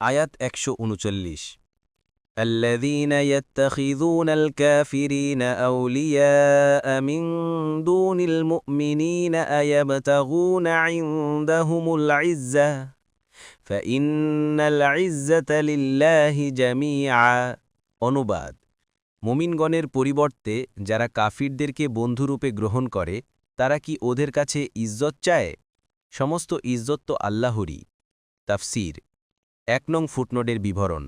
আয়াত একশো উনচল্লিশ الذين يتخذون الكافرين أولياء من دون المؤمنين أيبتغون عندهم العزة فإن العزة لله جميعا অনুবাদ মুমিনগণের পরিবর্তে যারা কাফিরদেরকে বন্ধুরূপে গ্রহণ করে তারা কি ওদের কাছে ইজ্জত চায় সমস্ত ইজ্জত তো আল্লাহরই তাফসির এক নং ফুটনোটের বিবরণ।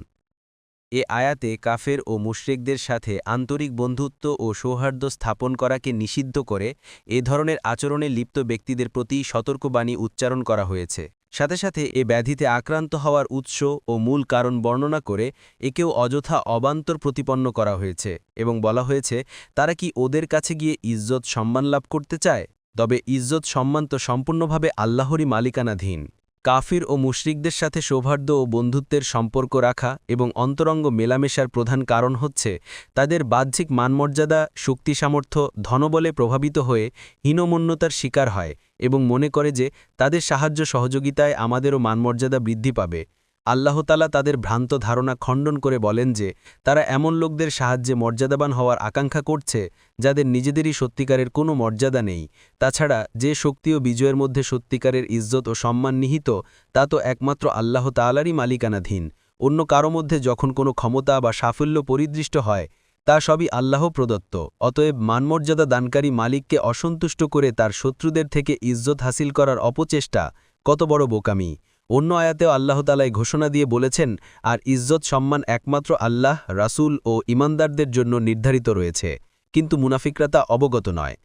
এ আয়াতে কাফের ও মুশরিকদের সাথে আন্তরিক বন্ধুত্ব ও সৌহার্দ্য স্থাপন করাকে নিষিদ্ধ করে এ ধরনের আচরণে লিপ্ত ব্যক্তিদের প্রতি সতর্কবাণী উচ্চারণ করা হয়েছে। সাথে সাথে এ ব্যাধিতে আক্রান্ত হওয়ার উৎস ও মূল কারণ বর্ণনা করে একেও অযথা অবান্তর প্রতিপন্ন করা হয়েছে এবং বলা হয়েছে, তারা কি ওদের কাছে গিয়ে ইজ্জত সম্মান লাভ করতে চায়? তবে ইজ্জত সম্মান তো সম্পূর্ণভাবে আল্লাহরই মালিকানাধীন। কাফির ও মুশরিকদের সাথে সৌহার্দ্য ও বন্ধুত্বের সম্পর্ক রাখা এবং অন্তরঙ্গ মেলামেশার প্রধান কারণ হচ্ছে তাদের বাহ্যিক মানমর্যাদা, শক্তি সামর্থ্য, ধনবলে প্রভাবিত হয়ে হীনমন্যতার শিকার হয় এবং মনে করে যে তাদের সাহায্য সহযোগিতায় আমাদেরও মানমর্যাদা বৃদ্ধি পাবে। আল্লাহতালা তাদের ভ্রান্ত ধারণা খণ্ডন করে বলেন যে, তারা এমন লোকদের সাহায্যে মর্যাদাবান হওয়ার আকাঙ্ক্ষা করছে, যাদের নিজেদেরই সত্যিকারের কোনো মর্যাদা নেই। তাছাড়া, যে শক্তি ও বিজয়ের মধ্যে সত্যিকারের ইজ্জত ও সম্মান নিহিত, তা তো একমাত্র আল্লাহ তালারই মালিকানাধীন। অন্য কারও মধ্যে যখন কোনো ক্ষমতা বা সাফল্য পরিদৃষ্ট হয়, তা সবই আল্লাহ প্রদত্ত। অতএব মানমর্যাদা দানকারী মালিককে অসন্তুষ্ট করে তার শত্রুদের থেকে ইজ্জত হাসিল করার অপচেষ্টা কত বড় বোকামি। অন্য আয়াতেও আল্লাহতালায় ঘোষণা দিয়ে বলেছেন, আর ইজ্জত সম্মান একমাত্র আল্লাহ, রাসুল ও ইমানদারদের জন্য নির্ধারিত রয়েছে। কিন্তু মুনাফিকরা তা অবগত নয়।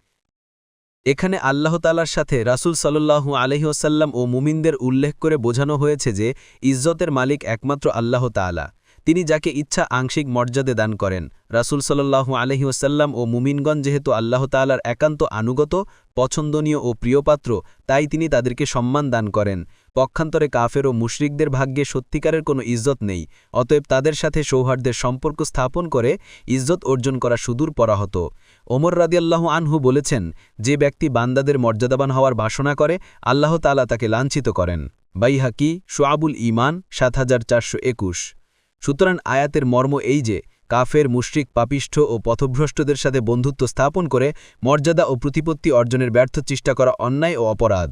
এখানে আল্লাহতালার সাথে রাসুল সাল্লু আলহিহসাল্লাম ও মুমিনদের উল্লেখ করে বোঝানো হয়েছে যে, ইজ্জতের মালিক একমাত্র আল্লাহ তালা তিনি যাকে ইচ্ছা আংশিক মর্যাদে দান করেন। রাসুল সাল্লাহু আলহিউসাল্লাম ও মুমিনগঞ্জ যেহেতু আল্লাহ তালার একান্ত আনুগত, পছন্দনীয় ও প্রিয়পাত্র তাই তিনি তাদেরকে সম্মান দান করেন। পক্ষান্তরে কাফের ও মুশরিকদের ভাগ্যে সত্যিকারের কোনো ইজ্জত নেই, অতএব তাদের সাথে সৌহার্দ্যের সম্পর্ক স্থাপন করে ইজ্জত অর্জন করা সুদূর পরাহত। ওমর রাদিয়াল্লাহ আনহু বলেছেন, যে ব্যক্তি বান্দাদের মর্যাদাবান হওয়ার বাসনা করে, আল্লাহ তালা তাকে লাঞ্ছিত করেন। বাইহাকি সোয়াবুল ইমান সাত হাজার চারশো একুশ। সুতরাং আয়াতের মর্ম এই যে, কাফের, মুশ্রিক, পাপিষ্ঠ ও পথভ্রষ্টদের সাথে বন্ধুত্ব স্থাপন করে মর্যাদা ও প্রতিপত্তি অর্জনের ব্যর্থ চেষ্টা করা অন্যায় ও অপরাধ।